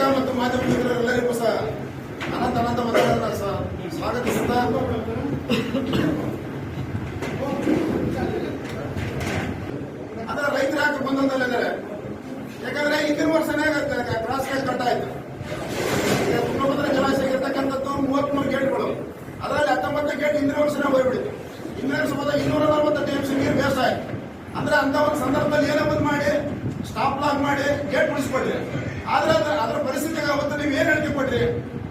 ಪತ್ರಿಕಾ ಮತ್ತು ಮಾಧ್ಯಮ ಮಿತ್ರರೆಲ್ಲರಿಗೂ ಸಹ ಅನಂತ ಅನಂತ ಮತಗಳನ್ನ ಸಹ ಸ್ವಾಗತಿಸುತ್ತಾ ಅದರ ರೈತರ ಹಾಕಿ ಬಂದಂತಲ್ಲ ಯಾಕಂದ್ರೆ ಹಿಂದಿನ ವರ್ಷನೇ ಕ್ರಾಸ್ ಕಟ್ ಕಟ್ಟಾಯ್ತು ತುಂಗಭದ್ರಾ ಜಲಾಶಯ ಇರ್ತಕ್ಕಂಥದ್ದು ಮೂವತ್ಮೂರು ಗೇಟ್ಗಳು. ಅದರಲ್ಲಿ ಹತ್ತೊಂಬತ್ತು ಗೇಟ್ ಹಿಂದಿನ ವರ್ಷನೇ ಹೋಗ್ಬಿಡಿತು ಹಿಂದಿನ ವರ್ಷದ ಇನ್ನೂರ ನಲವತ್ತು ಟಿ ಎಂ ಸಿ ನೀರು ಬೇಸಾಯ. ಆಯ್ತು ಅಂದ್ರೆ ಅಂತ ಒಂದು ಸಂದರ್ಭದಲ್ಲಿ ಏನೋ ಒಂದು ಮಾಡಿ ಮಾಡಿ, ಗೇಟ್ ಮುಡಿಸ್ಕೊಡ್ರಿ ಆದ್ರೆ ಅದ್ರ ಪರಿಸ್ಥಿತಿಗೆ ಅವತ್ತು ನೀವು ಏನ್ ಹೇಳ್ತೀವಿ ಕೊಡ್ರಿ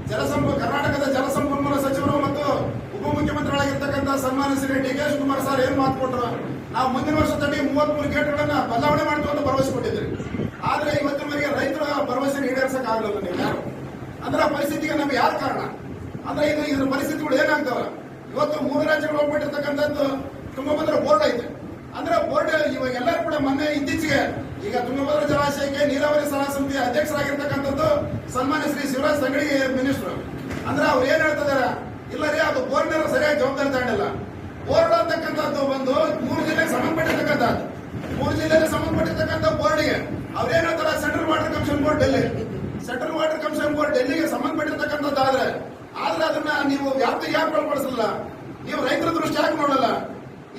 ಜಲಸಂಪ ಕರ್ನಾಟಕದ ಜಲಸಂಪನ್ಮೂಲ ಸಚಿವರು ಮತ್ತು ಉಪಮುಖ್ಯಮಂತ್ರಿಗಳಾಗಿರ್ತಕ್ಕಂಥ ಸನ್ಮಾನ Shri D K Shivakumar sir ಏನ್ ಮಾತು ಕೊಟ್ಟರು ನಾವು ಮುಂದಿನ ವರ್ಷದಲ್ಲಿ ತಡಿ ಮೂವತ್ಮೂರು ಗೇಟ್ಗಳನ್ನ ಬದಲಾವಣೆ ಮಾಡ್ತೀವಿ ಅಂತ ಭರವಸೆ ಕೊಟ್ಟಿದ್ರಿ ಆದ್ರೆ ಇವತ್ತಿನವರೆಗೆ ರೈತರ ಭರವಸೆ ಈಡೇರಿಸಕ್ ಆಗಲ್ಲ ನೀವು ಅಂದ್ರೆ ಆ ಪರಿಸ್ಥಿತಿಗೆ ನಮ್ಗೆ ಯಾರು ಕಾರಣ? ಅಂದ್ರೆ ಇದು ಇದ್ರ ಪರಿಸ್ಥಿತಿಗಳು ಏನಾಗ್ತಾವ? ಇವತ್ತು ಮೂರು ರಾಜ್ಯಗಳು ಹೋಗ್ಬಿಟ್ಟಿರ್ತಕ್ಕಂಥದ್ದು ಬಂದ್ರೆ ಬೋರ್ಡ್ ಐತೆ. ಅಂದ್ರೆ ಬೋರ್ಡ್ ಇವಾಗ ಎಲ್ಲರೂ ಕೂಡ ಮೊನ್ನೆ ಇತ್ತೀಚೆಗೆ ಈಗ ತುಂಗಭದ್ರಾ ಜಲಾಶಯಕ್ಕೆ ನೀರಾವರಿ ಸಲಹಾ ಸಮಿತಿ ಅಧ್ಯಕ್ಷರಾಗಿರ್ತಕ್ಕಂಥದ್ದು ಸನ್ಮಾನ್ಯ ಶ್ರೀ ಶಿವರಾಜ್ ಸಂಗಡಿ ಮಿನಿಸ್ಟರ್. ಅಂದ್ರೆ ಅವ್ರು ಏನ್ ಹೇಳ್ತಿದಾರೆ? ಇಲ್ಲ ರೀ ಅದು ಬೋರ್ಡ್ನವರು ಸರಿಯಾಗಿ ಜವಾಬ್ದಾರಿ ತಗೊಂಡಿಲ್ಲ. ಬೋರ್ಡ್ ಅಂತಕ್ಕಂಥದ್ದು ಒಂದು ಮೂರು ಜಿಲ್ಲೆಗೆ ಸಂಬಂಧಪಟ್ಟಿರ್ತಕ್ಕಂಥದ್ದು. ಮೂರು ಜಿಲ್ಲೆಗೆ ಸಂಬಂಧಪಟ್ಟಿರ್ತಕ್ಕಂಥ ಬೋರ್ಡ್ಗೆ ಅವ್ರೇನ್ ಹೇಳ್ತಾರೆ? Central water commission board Delhi. Central water commission board ಡೆಲ್ಲಿಗೆ ಸಂಬಂಧಪಟ್ಟಿರ್ತಕ್ಕಂಥದ್ದಾದ್ರೆ ಆದ್ರೆ ಅದನ್ನ ನೀವು ವ್ಯಾಪ್ತಿಗೆ ಯಾಕೆ ಒಳಪಡಿಸಲ್ಲ ನೀವು ರೈತರ ದೃಷ್ಟಿ ಯಾಕೆ ನೋಡಲ್ಲ.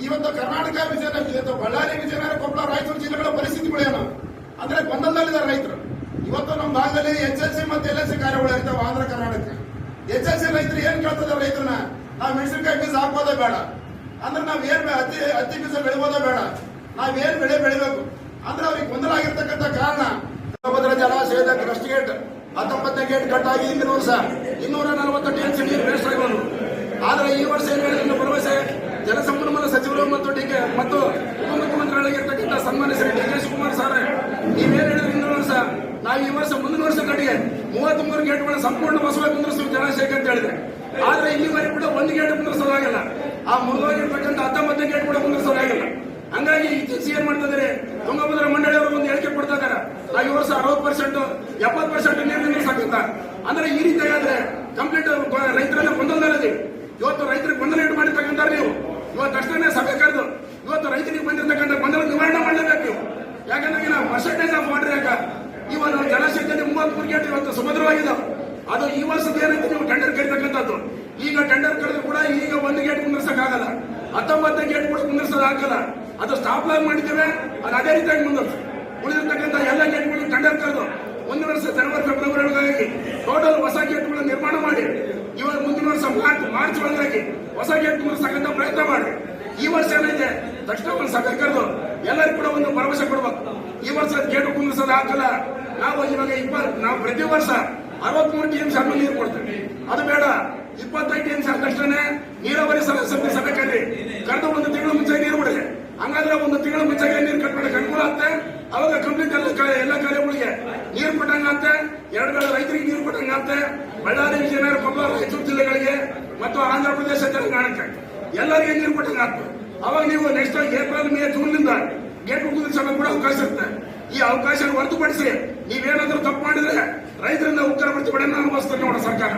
ಇವತ್ತು ಕರ್ನಾಟಕ ವಿಜಯನಗರ ಇವತ್ತು ಬಳ್ಳಾರಿ ವಿಜಯನಗರ ಕೊಪ್ಪಳ, ರಾಯಚೂರು ಜಿಲ್ಲೆಗಳ ಪರಿಸ್ಥಿತಿ ಬೆಳೆಯೋಣ. ಅಂದ್ರೆ ಗೊಂದಲದಲ್ಲಿದ್ದಾರೆ ರೈತರು. ಇವತ್ತು ನಮ್ಮ ಭಾಗದಲ್ಲಿ ಎಚ್ ಎಲ್ ಸಿ ಮತ್ತು ಎಲ್ ಎಲ್ ಕಾರ್ಯಗಳು ಇರ್ತಾವೆ ಆಂಧ್ರ ಕರ್ನಾಟಕ ಎಚ್ ಎಲ್ ರೈತರು ಏನ್ ಕೇಳ್ತದ ರೈತರನ್ನ? ನಾವು ಮೆಣಸಿನಕಾಯಿ ಬೀಜ ಹಾಕೋದೇ ಬೇಡ. ಅಂದ್ರೆ ನಾವ್ ಏನ್ ಅತಿ ಹತ್ತಿ ಬೀಜ ಬೆಳಿಬೋದೇ ಬೇಡ. ನಾವ್ ಏನ್ ಬೆಳೆ ಬೆಳಿಬೇಕು? ಅಂದ್ರೆ ಅವ್ರಿಗೆ ಗೊಂದಲ ಆಗಿರ್ತಕ್ಕಂಥ ಕಾರಣ. ತುಂಗಭದ್ರಾ ಜಲಾಶಯದ ಕ್ರಸ್ಟ್ ಗೇಟ್ ಹತ್ತೊಂಬತ್ತನೇ ಗೇಟ್ ಕಟ್ಟಾಗಿ ಹಿಂದಿನ ವರ್ಷ ಇನ್ನೂರ ನಲವತ್ತು ಟಿ ಎಂ ಸಿ ಆದ್ರೆ ಈ ವರ್ಷ ಏನ್ ಸಚಿವರು ಮತ್ತು ಉಪಮುಖ್ಯಮಂತ್ರಿಗಳಾಗಿರ್ತಕ್ಕಂಥ ಸನ್ಮಾನ್ಯ Shri D K Shivakumar sir ನೀವೇನು ಹೇಳಿದ್ರು ವರ್ಷ ನಾವು ಈ ವರ್ಷ ಮುಂದಿನ ವರ್ಷ ಕಡೆಗೆ ಮೂವತ್ತ್ ಮೂರು ಗೇಟ್ಗಳನ್ನ ಸಂಪೂರ್ಣ ಬಸವಾಗಿ ಕುಂದ್ರಿಸ್ತೀವಿ ಜಲಾಶಯಕ್ಕೆ ಅಂತ ಹೇಳಿದ್ರೆ. ಆದ್ರೆ ಇಲ್ಲಿವರೆಗೆ ಕೂಡ ಒಂದು ಗೇಟ್ ಕುಂದ್ರಿಸೋದಾಗಿಲ್ಲ ಆ ಮುರಿದೋಗಿರ್ತಕ್ಕಂಥ ಹತ್ತೊಂಬತ್ತನೇ ಗೇಟ್ ಕೂಡ ಕುಂದ್ರಿಸೋದಾಗಿಲ್ಲ ಹಂಗಾಗಿ ಇತ್ತೀಚೆಗೆ ಏನ್ ಮಾಡ್ತಾ ತುಂಗಭದ್ರ ತುಂಗಭದ್ರಾ ಮಂಡಳಿಯವರು ಒಂದು ಹೇಳಿಕೆ ಕೊಡ್ತಾ ಇದಾರೆ. ನಾವು ಈ ವರ್ಷ ಅರವತ್ತು ಪರ್ಸೆಂಟ್, ಎಪ್ಪತ್ತು ಪರ್ಸೆಂಟ್ ನೀರು ನಿಲ್ಲಿಸಕ್ಕಿಂತ ಅಂದ್ರೆ ಈ ರೀತಿ ಆದ್ರೆ ಕಂಪ್ಲೀಟ್ ರೈತರನ್ನ ಗೊಂದಲದಲ್ಲಿ ಇವತ್ತು ರೈತರಿಗೆ ಗೊಂದಲ ಇಟ್ಟು ಮಾಡಿರ್ತಕ್ಕಂಥ ನೀವು. ಇವತ್ತು ಅಷ್ಟೇ ಸಭೆ ಕರೆದು ಇವತ್ತು ರೈತರಿಗೆ ಬಂದಿರತಕ್ಕಂಥ ಗೊಂದಲ ನಿವಾರಣೆ ಮಾಡಲೇಬೇಕು ಯಾಕಂದ್ರೆ ನಾವು ಪರ್ಸೆಂಟೇಜ್ ಆಫ್ ಮಾಡ್ರಿ ಯಾಕ ಇವಾಗ ನಾವು ಜಲಾಶಯದಲ್ಲಿ ಮೂವತ್ಮೂರು ಗೇಟ್ ಇವತ್ತು ಸಮುದ್ರವಾಗಿದೆ. ಅದು ಈ ವರ್ಷದ ಏನಂತ ನೀವು ಟೆಂಡರ್ ಕರಿತಕ್ಕಂಥದ್ದು ಈಗ ಟೆಂಡರ್ ಕರೆದ್ರು ಕೂಡ ಈಗ ಒಂದು ಗೇಟ್ ಆಗಲ್ಲ ಹತ್ತೊಂಬತ್ತು ಗೇಟ್ ಕೂಡ ಕುಂದಿರ್ಸೋದು ಆಗಲ್ಲ. ಅದು ಸ್ಟಾಪ್ ಲಾಗ್ ಮಾಡಿದ್ದೇವೆ, ಅದು ಅದೇ ರೀತಿಯಾಗಿ ಮುಂದುವರ್ಸ. ಉಳಿದಿರ್ತಕ್ಕಂಥ ಎಲ್ಲ ಗೇಟ್ಗಳು ಟೆಂಡರ್ ಕರೆದು ಒಂದು ವರ್ಷ ಜನವರಿ ಫೆಬ್ರವರಿ ಟೋಟಲ್ ಹೊಸ ಗೇಟ್ಗಳನ್ನು ನಿರ್ಮಾಣ ಮಾಡಿ. ಇವಾಗ ಮುಂದಿನ ವರ್ಷ ಮಾರ್ಚ್ ಮಾರ್ಚ್ ಒಳಗಾಗಿ ಹೊಸ ಗೇಟ್ ಕುಂದಿರ್ತಕ್ಕಂಥ ಪ್ರಯತ್ನ ಮಾಡಿ ಈ ವರ್ಷ ಏನೈತೆ ತಕ್ಷಣ ಒಂದು ಸಭೆ ಕರೆದು ಎಲ್ಲರಿಗೂ ಕೂಡ ಒಂದು ಭರವಸೆ ಕೊಡ್ಬೇಕು. ಈ ವರ್ಷ ಗೇಟು ಕುಂದಿಸೋದು ಹಾಕಲ್ಲ ನಾವು ಇವಾಗ ಇಪ್ಪತ್ ನಾವು ಪ್ರತಿ ವರ್ಷ ಅರವತ್ಮೂರು ಟಿ ಎಂ ಸಿ ನೀರು ಕೊಡ್ತೀವಿ. ಅದು ಬೇಡ. ಇಪ್ಪತ್ತೈದು ಟಿ ಎಂ ಸಿ ತಕ್ಷಣ ನೀರಾವರಿ ಸಮಸ್ಯೆ ಸಭೆ ಕರೀರಿ ಕರೆದು ಒಂದು ತಿಂಗಳು ಮುಂಚೆ ನೀರು ಬಿಡಲಿ. ಹಂಗಾದ್ರೆ ಒಂದು ತಿಂಗಳ ಮುಂಚೆ ನೀರು ಕಟ್ಬಿಡಕ್ಕೆ ಅನುಕೂಲ ಆಗುತ್ತೆ ಅವಾಗ ಕಂಪ್ಲೀಟ್ ಎಲ್ಲ ಕಾರ್ಯಗಳಿಗೆ ನೀರು ಕೊಟ್ಟಂಗಾಗುತ್ತೆ ಎರಡು ಕಡೆ ರೈತರಿಗೆ ನೀರು ಕೊಟ್ಟಂಗಾಗುತ್ತೆ ಬಳ್ಳಾರಿ, ವಿಜಯನಗರ, ಕೊಪ್ಪಳ, ರಾಯಚೂರು ಜಿಲ್ಲೆಗಳಿಗೆ ಮತ್ತು ಆಂಧ್ರ ಪ್ರದೇಶ, ತೆಲಂಗಾಣಕ್ಕೆ ಎಲ್ಲರಿಗೆ ನೀರು ಕೊಟ್ಟಂಗಾಗುತ್ತೆ ಅವಾಗ ನೀವು ನೆಕ್ಸ್ಟ್ ಏಪ್ರಿಲ್ ಮೇ ಜೂನ್ನಿಂದ ಗೇಟ್ ಕುದಿಸಲು ಕೂಡ ಅವಕಾಶ ಇರುತ್ತೆ. ಈ ಅವಕಾಶ ಹೊರತುಪಡಿಸಿ ನೀವೇನಾದ್ರೂ ತಪ್ಪು ಮಾಡಿದ್ರೆ ರೈತರಿಂದ ಉತ್ತರ ಪ್ರತಿಭಟನೆ ಅನುಭವಿಸ್ತಾರೆ ನೋಡ ಸರ್ಕಾರ.